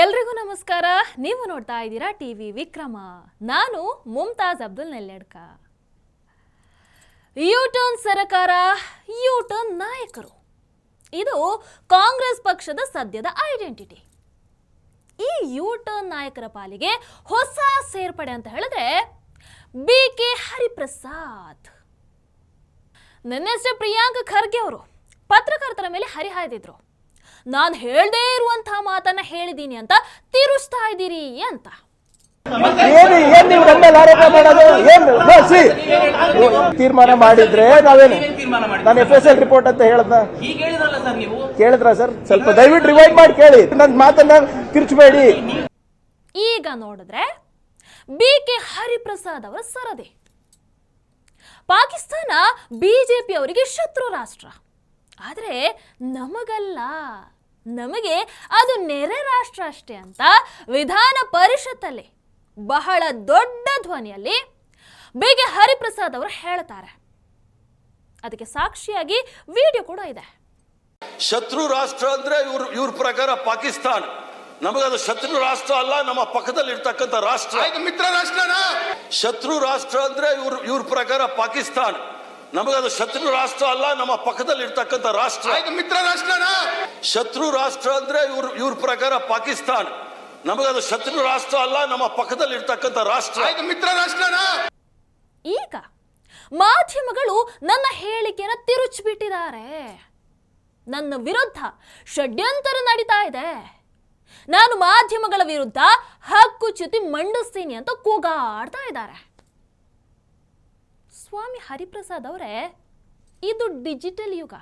ಎಲ್ರಿಗೂ ನಮಸ್ಕಾರ. ನೀವು ನೋಡ್ತಾ ಇದ್ದೀರಾ ಟಿವಿ ವಿಕ್ರಮ. ನಾನು ಮುಮ್ತಾಜ್ ಅಬ್ದುಲ್ ನೆಲ್ಲೆಡ್ಕ. ಯೂಟರ್ನ್ ಸರ್ಕಾರ ಯೂಟರ್ನ್ ನಾಯಕರು. ಇದು ಕಾಂಗ್ರೆಸ್ ಪಕ್ಷದ ಸದ್ಯದ ಐಡೆಂಟಿಟಿ. ಈ ಯೂಟರ್ನ್ ನಾಯಕರ ಪಾಲಿಗೆ ಹೊಸ ಸೇರ್ಪಡೆ ಅಂತ ಹೇಳಿದ್ರೆ ಬಿ ಕೆ ಹರಿಪ್ರಸಾದ್. ನಿನ್ನೆಷ್ಟೇ ಪ್ರಿಯಾಂಕ್ ಖರ್ಗೆ ಅವರು ಪತ್ರಕರ್ತರ ಮೇಲೆ ಹರಿಹಾಯ್ದಿದ್ರು. ನಾನು ಹೇಳದೇ ಇರುವಂತಹ ಮಾತನ್ನ ಹೇಳಿದ್ದೀನಿ ಅಂತ ತಿರುಸ್ತಾ ಇದ್ದೀರಿ ಅಂತ. ಏನು ಏನ್ ನೀವು ನಮ್ಮ ಮೇಲೆ ಆರೋಪ ಮಾಡೋದು? ಏನ್ ನೋ, ತೀರ್ಮಾನ ಮಾಡಿದ್ರೆ ನಾವೇನು? ನಾನು ಎಫ್ ಎಸ್ ಎಲ್ ರಿಪೋರ್ಟ್ ಅಂತ ಹೇಳ್ದ. ಕೇಳಿದ್ರ ಸರ್? ಸ್ವಲ್ಪ ದಯವಿಟ್ಟು ರಿವೈಂಡ್ ಮಾಡಿ ಕೇಳಿ. ನನ್ನ ಮಾತನ್ನ ಕಿರ್ಚಬೇಡಿ ಈಗ ನೋಡಿದ್ರೆ ಬಿ ಕೆ ಹರಿಪ್ರಸಾದ್ ಅವರ ಸರದಿ. ಪಾಕಿಸ್ತಾನ ಬಿಜೆಪಿ ಅವರಿಗೆ ಶತ್ರು ರಾಷ್ಟ್ರ. ಆದರೆ ನಮಗಲ್ಲ. ನಮಗೆ ಅದು ನೆರೆ ರಾಷ್ಟ್ರ ಅಷ್ಟೇ ಅಂತ ವಿಧಾನ ಪರಿಷತ್ತಲ್ಲಿ ಬಹಳ ದೊಡ್ಡ ಧ್ವನಿಯಲ್ಲಿ ಬಿ ಕೆ ಹರಿಪ್ರಸಾದ್ ಅವರು ಹೇಳ್ತಾರೆ. ಅದಕ್ಕೆ ಸಾಕ್ಷಿಯಾಗಿ ವಿಡಿಯೋ ಕೂಡ ಇದೆ. ಶತ್ರು ರಾಷ್ಟ್ರ ಅಂದ್ರೆ ಇವ್ರ ಇವ್ರ ಪ್ರಕಾರ ಪಾಕಿಸ್ತಾನ. ನಮಗದು ಶತ್ರು ರಾಷ್ಟ್ರ ಅಲ್ಲ ನಮ್ಮ ಪಕ್ಕದಲ್ಲಿ ಇರ್ತಕ್ಕಂಥ ರಾಷ್ಟ್ರ ಮಿತ್ರ ರಾಷ್ಟ್ರನಾ? ಶತ್ರು ರಾಷ್ಟ್ರ ಅಂದ್ರೆ ಇವ್ರ ಇವ್ರ ಪ್ರಕಾರ ಪಾಕಿಸ್ತಾನ. ನಮಗದು ಶತ್ರು ರಾಷ್ಟ್ರ ಅಲ್ಲ ನಮ್ಮ ಪಕ್ಕದಲ್ಲಿ ಇರ್ತಕ್ಕಂಥ ರಾಷ್ಟ್ರ ಮಿತ್ರ ರಾಷ್ಟ್ರನಾ? ಶತ್ರು ರಾಷ್ಟ್ರ ಅಂದ್ರೆ ಇವ್ರ ಇವ್ರ ಪ್ರಕಾರ ಪಾಕಿಸ್ತಾನ. ನಮಗದು ಶತ್ರು ರಾಷ್ಟ್ರ ಅಲ್ಲ ನಮ್ಮ ಪಕ್ಕದಲ್ಲಿ ಇರ್ತಕ್ಕಂಥ ರಾಷ್ಟ್ರ ಮಿತ್ರ ರಾಷ್ಟ್ರನಾ? ಈಗ ಮಾಧ್ಯಮಗಳು ನನ್ನ ಹೇಳಿಕೆನ ತಿರುಚಿಬಿಟ್ಟಿದ್ದಾರೆ. ನನ್ನ ವಿರುದ್ಧ ಷಡ್ಯಂತರ ನಡೀತಾ ಇದೆ. ನಾನು ಮಾಧ್ಯಮಗಳ ವಿರುದ್ಧ ಹಕ್ಕುಚ್ಯುತಿ ಮಂಡಿಸ್ತೀನಿ ಅಂತ ಕೂಗಾಡ್ತಾ ಇದ್ದಾರೆ. ಸ್ವಾಮಿ ಹರಿಪ್ರಸಾದ್ ಅವರೇ, ಇದು ಡಿಜಿಟಲ್ ಯುಗ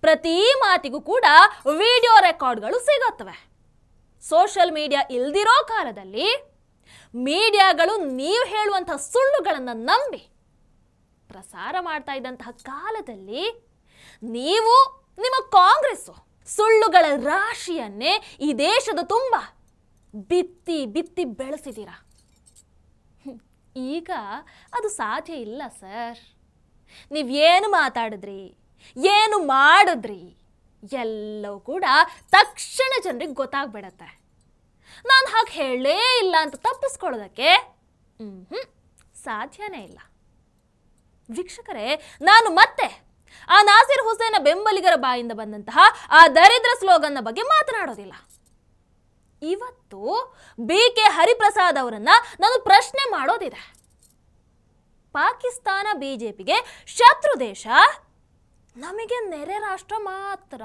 ಪ್ರತಿ ಮಾತಿಗೂ ಕೂಡ ವಿಡಿಯೋ ರೆಕಾರ್ಡ್ಗಳು ಸಿಗುತ್ತವೆ ಸೋಷಿಯಲ್ ಮೀಡಿಯಾ ಇಲ್ದಿರೋ ಕಾಲದಲ್ಲಿ ಮೀಡಿಯಾಗಳು ನೀವು ಹೇಳುವಂತಹ ಸುಳ್ಳುಗಳನ್ನು ನಂಬಿ ಪ್ರಸಾರ ಮಾಡ್ತಾ ಇದ್ದಂತಹ ಕಾಲದಲ್ಲಿ ನೀವು, ನಿಮ್ಮ ಕಾಂಗ್ರೆಸ್ಸು ಸುಳ್ಳುಗಳ ರಾಶಿಯನ್ನೇ ಈ ದೇಶದ ತುಂಬ ಬಿತ್ತಿ ಬಿತ್ತಿ ಬೆಳೆಸಿದ್ದೀರಾ. ಈಗ ಅದು ಸಾಧ್ಯ ಇಲ್ಲ, ಸರ್. ನೀವೇನು ಮಾತಾಡಿದ್ರಿ? ಏನು ಮಾಡಿದ್ರಿ? ಎಲ್ಲವೂ ಕೂಡ ತಕ್ಷಣ ಜನರಿಗೆ ಗೊತ್ತಾಗ್ಬಿಡತ್ತೆ. ನಾನು ಹಾಗೆ ಹೇಳೇ ಇಲ್ಲ ಅಂತ ತಪ್ಪಿಸ್ಕೊಳ್ಳೋದಕ್ಕೆ ಹ್ಞೂ ಸಾಧ್ಯನೇ ಇಲ್ಲ. ವೀಕ್ಷಕರೇ, ನಾನು ಮತ್ತೆ ಆ ನಾಸಿರ್ ಹುಸೇನ ಬೆಂಬಲಿಗರ ಬಾಯಿಂದ ಬಂದಂತಹ ಆ ದರಿದ್ರ ಸ್ಲೋಗನ್ನ ಬಗ್ಗೆ ಮಾತನಾಡೋದಿಲ್ಲ. ಇವತ್ತು ಬಿ ಕೆ ಹರಿಪ್ರಸಾದ್ ಅವರನ್ನ ನಾನು ಪ್ರಶ್ನೆ ಮಾಡೋದಿದೆ. ಪಾಕಿಸ್ತಾನ ಬಿಜೆಪಿಗೆ ಶತ್ರು ದೇಶ ನಮಗೆ ನೆರೆ ರಾಷ್ಟ್ರ ಮಾತ್ರ.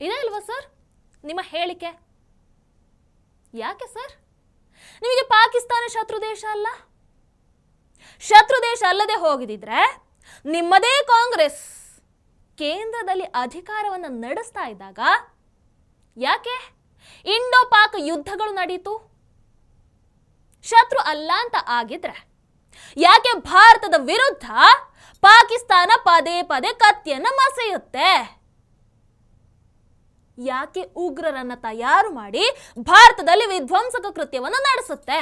ಇದೆ ಅಲ್ವಾ ಸರ್ ನಿಮ್ಮ ಹೇಳಿಕೆ? ಯಾಕೆ ಸರ್? ನಿಮಗೆ ಪಾಕಿಸ್ತಾನ ಶತ್ರು ದೇಶ ಅಲ್ಲ? ಶತ್ರು ದೇಶ ಅಲ್ಲದೆ ಹೋಗಿದಿದ್ರೆ ನಿಮ್ಮದೇ ಕಾಂಗ್ರೆಸ್ ಕೇಂದ್ರದಲ್ಲಿ ಅಧಿಕಾರವನ್ನು ನಡೆಸ್ತಾ ಇದ್ದಾಗ ಯಾಕೆ? ಇಂಡೋ ಪಾಕ್ ಯುದ್ಧಗಳು ನಡೀತು. ಶತ್ರು ಅಲ್ಲ ಅಂತ ಆಗಿದ್ರೆ ಯಾಕೆ ಭಾರತದ ವಿರುದ್ಧ ಪಾಕಿಸ್ತಾನ ಪದೇ ಪದೇ ಕತ್ತಿಯನ್ನ ಮಸೆಯುತ್ತೆ? ಯಾಕೆ ಉಗ್ರರನ್ನ ತಯಾರು ಮಾಡಿ ಭಾರತದಲ್ಲಿ ವಿಧ್ವಂಸಕ ಕೃತ್ಯವನ್ನು ನಡೆಸುತ್ತೆ?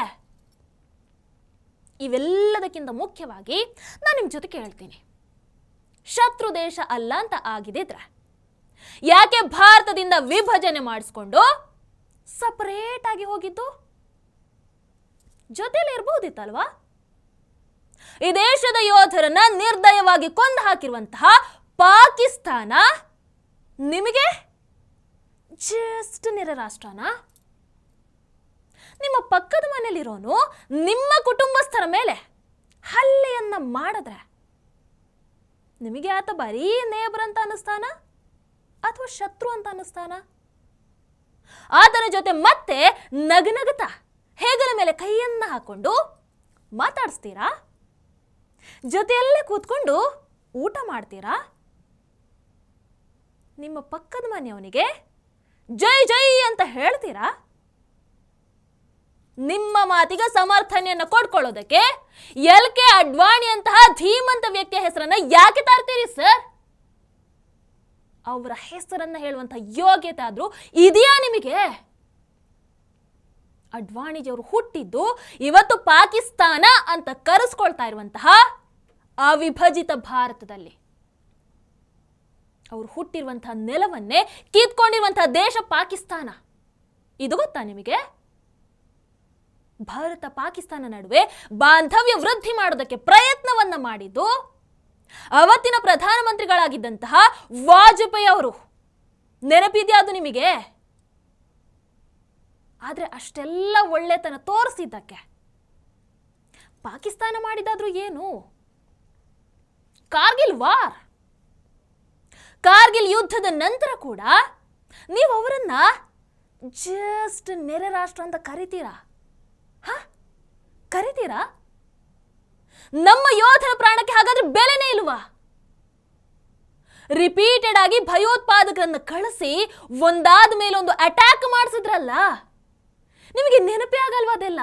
ಇವೆಲ್ಲದಕ್ಕಿಂತ ಮುಖ್ಯವಾಗಿ ನಾನು ನಿಮ್ಮ ಜೊತೆ ಕೇಳ್ತೀನಿ. ಶತ್ರು ದೇಶ ಅಲ್ಲ ಅಂತ ಆಗಿದಿದ್ರೆ ಯಾಕೆ ಭಾರತದಿಂದ ವಿಭಜನೆ ಮಾಡಿಸ್ಕೊಂಡು ಸಪರೇಟ್ ಆಗಿ ಹೋಗಿದ್ದು? ಜೊತೆಯಲ್ಲಿ ಇರಬಹುದಿತ್ತಲ್ವಾ? ಈ ದೇಶದ ಯೋಧರನ್ನ ನಿರ್ದಯವಾಗಿ ಕೊಂದು ಹಾಕಿರುವಂತಹ ಪಾಕಿಸ್ತಾನ ನಿಮಗೆ? ಜಸ್ಟ್ ನೆರೆ ರಾಷ್ಟ್ರನ ನಿಮ್ಮ ಪಕ್ಕದ ಮನೆಯಲ್ಲಿರೋನು ನಿಮ್ಮ ಕುಟುಂಬಸ್ಥರ ಮೇಲೆ ಹಲ್ಲೆಯನ್ನ ಮಾಡಿದ್ರೆ ನಿಮಗೆ ಆತ ಬರೀ ನೇಬರ್ ಅಂತ ಅನ್ನಿಸ್ತಾನ? ಅಥವಾ ಶತ್ರು ಅಂತ ಅನ್ನಿಸ್ತಾನ? ಆತನ ಜೊತೆ ಮತ್ತೆ ನಗನಗತ ಹೇಗಲ ಮೇಲೆ ಕೈಯನ್ನ ಹಾಕೊಂಡು ಮಾತಾಡಿಸ್ತೀರಾ? ಜೊತೆಯಲ್ಲೇ ಕೂತ್ಕೊಂಡು ಊಟ ಮಾಡ್ತೀರಾ? ನಿಮ್ಮ ಪಕ್ಕದ ಮನೆಯವನಿಗೆ ಜೈ ಜೈ ಅಂತ ಹೇಳ್ತೀರಾ? ನಿಮ್ಮ ಮಾತಿಗೆ ಸಮರ್ಥನೆಯನ್ನು ಕೊಡ್ಕೊಳ್ಳೋದಕ್ಕೆ ಎಲ್ ಕೆ ಅಡ್ವಾಣಿ ಅಂತಹ ಧೀಮಂತ ವ್ಯಕ್ತಿಯ ಹೆಸರನ್ನ ಯಾಕೆ ತರ್ತೀರಿ, ಸರ್? ಅವರ ಹೆಸರನ್ನು ಹೇಳುವಂಥ ಯೋಗ್ಯತೆ ಆದರೂ ಇದೆಯಾ ನಿಮಗೆ? ಅಡ್ವಾಣಿಜಿಯವರು ಹುಟ್ಟಿದ್ದು ಇವತ್ತು ಪಾಕಿಸ್ತಾನ ಅಂತ ಕರೆಸ್ಕೊಳ್ತಾ ಇರುವಂತಹ ಅವಿಭಜಿತ ಭಾರತದಲ್ಲಿ. ಅವರು ಹುಟ್ಟಿರುವಂತಹ ನೆಲವನ್ನೇ ಕಿತ್ಕೊಂಡಿರುವಂತಹ ದೇಶ ಪಾಕಿಸ್ತಾನ. ಇದು ಗೊತ್ತಾ ನಿಮಗೆ? ಭಾರತ ಪಾಕಿಸ್ತಾನ ನಡುವೆ ಬಾಂಧವ್ಯ ವೃದ್ಧಿ ಮಾಡೋದಕ್ಕೆ ಪ್ರಯತ್ನವನ್ನ ಮಾಡಿದ್ದು ಅವತ್ತಿನ ಪ್ರಧಾನಮಂತ್ರಿಗಳಾಗಿದ್ದಂತಹ ವಾಜಪೇಯಿ ಅವರು. ನೆನಪಿದೆಯಾ ಅದು ನಿಮಗೆ? ಆದರೆ ಅಷ್ಟೆಲ್ಲ ಒಳ್ಳೆತನ ತೋರಿಸಿದ್ದಕ್ಕೆ. ಪಾಕಿಸ್ತಾನ ಮಾಡಿದಾದ್ರೂ ಏನು? ಕಾರ್ಗಿಲ್ ವಾರ್. ಕಾರ್ಗಿಲ್ ಯುದ್ಧದ ನಂತರ ಕೂಡ ನೀವು ಅವರನ್ನ ಜಸ್ಟ್ ನೆರೆ ರಾಷ್ಟ್ರ ಅಂತ ಕರಿತೀರಾ? ಹ? ಕರಿತೀರಾ? ನಮ್ಮ ಯೋಧರ ಹಾಗಾದ್ರೆ ಬೆಲೆನೇ ಇಲ್ವಾ? ರಿಪೀಟೆಡ್ ಆಗಿ ಭಯೋತ್ಪಾದಕರನ್ನು ಕಳಿಸಿ ಒಂದಾದ ಮೇಲೆ ಒಂದು ಅಟ್ಯಾಕ್ ಮಾಡಿಸಿದ್ರಲ್ಲ? ನಿಮಗೆ ನೆನಪೇ ಆಗಲ್ವಾ ಅದೆಲ್ಲ?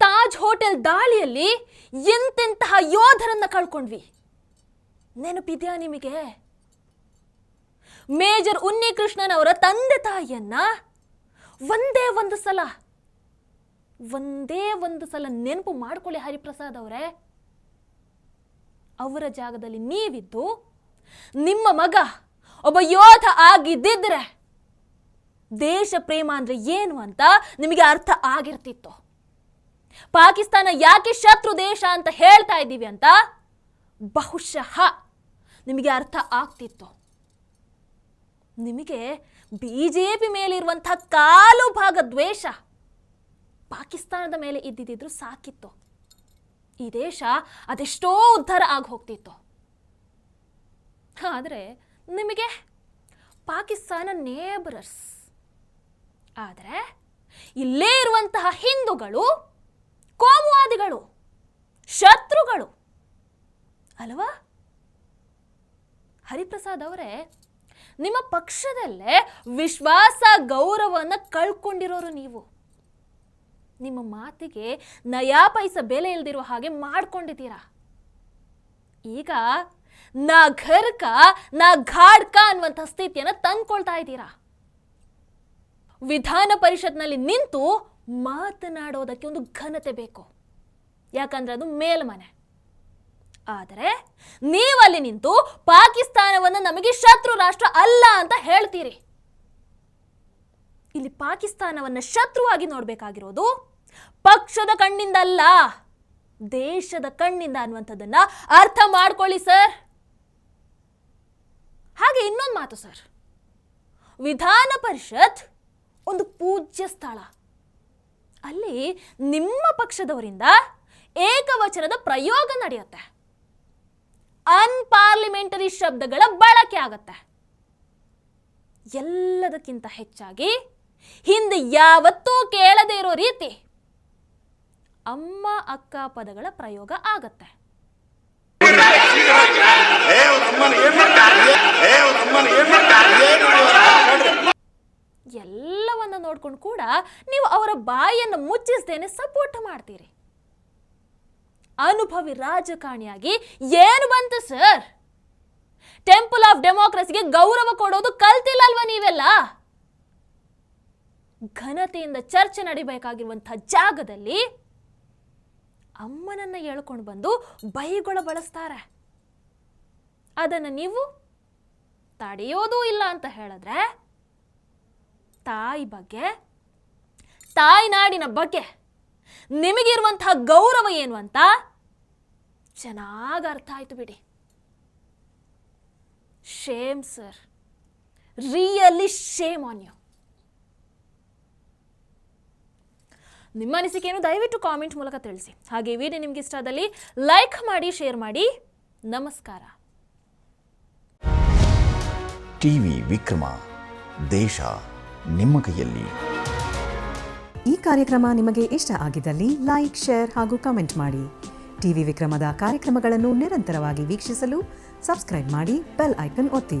ತಾಜ್ ಹೋಟೆಲ್ ದಾಳಿಯಲ್ಲಿ ಎಂತೆಂತಹ ಯೋಧರನ್ನ ಕಳ್ಕೊಂಡ್ವಿ? ನೆನಪಿದ್ಯಾ ನಿಮಗೆ? ಮೇಜರ್ ಉನ್ನಿಕೃಷ್ಣನ್ ಅವರ ತಂದೆ ತಾಯಿಯನ್ನ ಒಂದೇ ಒಂದು ಸಲ, ಒಂದೇ ಒಂದು ಸಲ ನೆನಪು ಮಾಡ್ಕೊಳ್ಳಿ ಹರಿಪ್ರಸಾದ್ ಅವರೇ. ಅವರ ಜಾಗದಲ್ಲಿ ನೀವಿದ್ದು, ನಿಮ್ಮ ಮಗ ಒಬ್ಬ ಯೋಧ ಆಗಿದ್ದಿದ್ರೆ ದೇಶ ಪ್ರೇಮ ಅಂದರೆ ಏನು ಅಂತ ನಿಮಗೆ ಅರ್ಥ ಆಗಿರ್ತಿತ್ತು. ಪಾಕಿಸ್ತಾನ ಯಾಕೆ ಶತ್ರು ದೇಶ ಅಂತ ಹೇಳ್ತಾ ಇದ್ದೀವಿ ಅಂತ ಬಹುಶಃ ನಿಮಗೆ ಅರ್ಥ ಆಗ್ತಿತ್ತು. ನಿಮಗೆ ಬಿ ಜೆ ಪಿ ಮೇಲಿರುವಂಥ ಕಾಲು ಭಾಗ ದ್ವೇಷ ಪಾಕಿಸ್ತಾನದ ಮೇಲೆ ಇದ್ದಿದ್ದಿದ್ರು ಸಾಕಿತ್ತು. ಈ ದೇಶ ಅದೆಷ್ಟೋ ಉದ್ಧಾರ ಆಗಿ ಹೋಗ್ತಿತ್ತು ಆದರೆ ನಿಮಗೆ ಪಾಕಿಸ್ತಾನ ನೇಬರರ್ಸ್ ಆದರೆ ಇಲ್ಲೇ ಇರುವಂತಹ ಹಿಂದೂಗಳು, ಕೋಮುವಾದಿಗಳು, ಶತ್ರುಗಳು ಅಲ್ವಾ? ಹರಿಪ್ರಸಾದ್ ಅವರೇ, ನಿಮ್ಮ ಪಕ್ಷದಲ್ಲೇ ವಿಶ್ವಾಸ ಗೌರವವನ್ನು ಕಳ್ಕೊಂಡಿರೋರು ನೀವು. ನಿಮ್ಮ ಮಾತಿಗೆ ನಯಾ ಪೈಸ ಬೆಲೆ ಇಲ್ದಿರುವ ಹಾಗೆ ಮಾಡ್ಕೊಂಡಿದ್ದೀರಾ? ಈಗ ನಾ ಘರ್ಕ, ನಾ ಘಾಡ್ಕ ಅನ್ನುವಂಥ ಸ್ಥಿತಿಯನ್ನು ತಂದ್ಕೊಳ್ತಾ ಇದ್ದೀರಾ? ವಿಧಾನ ಪರಿಷತ್ನಲ್ಲಿ ನಿಂತು ಮಾತನಾಡೋದಕ್ಕೆ ಒಂದು ಘನತೆ ಬೇಕು. ಯಾಕಂದ್ರೆ ಅದು ಮೇಲ್ಮನೆ. ಆದರೆ ನೀವಲ್ಲಿ ನಿಂತು ಪಾಕಿಸ್ತಾನವನ್ನು ನಮಗೆ ಶತ್ರು ರಾಷ್ಟ್ರ ಅಲ್ಲ ಅಂತ ಹೇಳ್ತೀರಿ. ಇಲ್ಲಿ ಪಾಕಿಸ್ತಾನವನ್ನು ಶತ್ರುವಾಗಿ ನೋಡಬೇಕಾಗಿರೋದು ಪಕ್ಷದ ಕಣ್ಣಿಂದ ಅಲ್ಲ ದೇಶದ ಕಣ್ಣಿಂದ ಅನ್ನುವಂಥದ್ದನ್ನ ಅರ್ಥ ಮಾಡ್ಕೊಳ್ಳಿ, ಸರ್. ಹಾಗೆ ಇನ್ನೊಂದು ಮಾತು, ಸರ್. ವಿಧಾನ ಪರಿಷತ್ ಒಂದು ಪೂಜ್ಯ ಸ್ಥಳ. ಅಲ್ಲಿ ನಿಮ್ಮ ಪಕ್ಷದವರಿಂದ ಏಕವಚನದ ಪ್ರಯೋಗ ನಡೆಯುತ್ತೆ. ಅನ್ಪಾರ್ಲಿಮೆಂಟರಿ ಶಬ್ದಗಳ ಬಳಕೆ ಆಗತ್ತೆ. ಎಲ್ಲದಕ್ಕಿಂತ ಹೆಚ್ಚಾಗಿ ಹಿಂದೆ ಯಾವತ್ತೂ ಕೇಳದೇ ಇರೋ ರೀತಿ ಅಮ್ಮ, ಅಕ್ಕ ಪದಗಳ ಪ್ರಯೋಗ ಆಗತ್ತೆ. ಎಲ್ಲವನ್ನ ನೋಡ್ಕೊಂಡು ಕೂಡ ನೀವು ಅವರ ಬಾಯಿಯನ್ನು ಮುಚ್ಚಿಸ್ದೇನೆ ಸಪೋರ್ಟ್ ಮಾಡ್ತೀರಿ. ಅನುಭವಿ ರಾಜಕಾರಣಿಯಾಗಿ ಏನು ಬಂತು ಸರ್ ಟೆಂಪಲ್ ಆಫ್ ಡೆಮೋಕ್ರಸಿಗೆ ಗೌರವ ಕೊಡೋದು ಕಲ್ತಿಲ್ಲಲ್ವಾ ನೀವೆಲ್ಲ? ಘನತೆಯಿಂದ ಚರ್ಚೆ ನಡಿಬೇಕಾಗಿರುವಂತಹ ಜಾಗದಲ್ಲಿ ಅಮ್ಮನನ್ನ ಹೇಳ್ಕೊಂಡು ಬಂದು ಬೈಗೊಳ ಬಳಸ್ತಾರೆ. ಅದನ್ನು ನೀವು ತಡೆಯೋದೂ ಇಲ್ಲ ಅಂತ ಹೇಳಿದ್ರೆ ತಾಯಿ ಬಗ್ಗೆ ತಾಯ್ನಾಡಿನ ಬಗ್ಗೆ ನಿಮಗಿರುವಂತಹ ಗೌರವ ಏನು ಅಂತ ಚೆನ್ನಾಗಿ ಅರ್ಥ ಆಯ್ತು ಬಿಡಿ. Shame sir really shame on you ನಿಮ್ಮ ಅನಿಸಿಕೆಯನ್ನು ದಯವಿಟ್ಟು ಕಾಮೆಂಟ್ ಮೂಲಕ ತಿಳಿಸಿ. ಹಾಗೆ ವಿಡಿಯೋ ನಿಮ್ಗೆ ಇಷ್ಟ ಆದಲ್ಲಿ ಲೈಕ್ ಮಾಡಿ ಶೇರ್ ಮಾಡಿ. ನಮಸ್ಕಾರ. ಟಿವಿ ವಿಕ್ರಮ ದೇಶ ನಿಮ್ಮ ಕೈಯಲ್ಲಿ. ಈ ಕಾರ್ಯಕ್ರಮ ನಿಮಗೆ ಇಷ್ಟ ಆಗಿದ್ದಲ್ಲಿ ಲೈಕ್ ಶೇರ್ ಹಾಗೂ ಕಮೆಂಟ್ ಮಾಡಿ. ಟಿವಿ ವಿಕ್ರಮದ ಕಾರ್ಯಕ್ರಮಗಳನ್ನು ನಿರಂತರವಾಗಿ ವೀಕ್ಷಿಸಲು ಸಬ್ಸ್ಕ್ರೈಬ್ ಮಾಡಿ ಬೆಲ್ ಐಕನ್ ಒತ್ತಿ.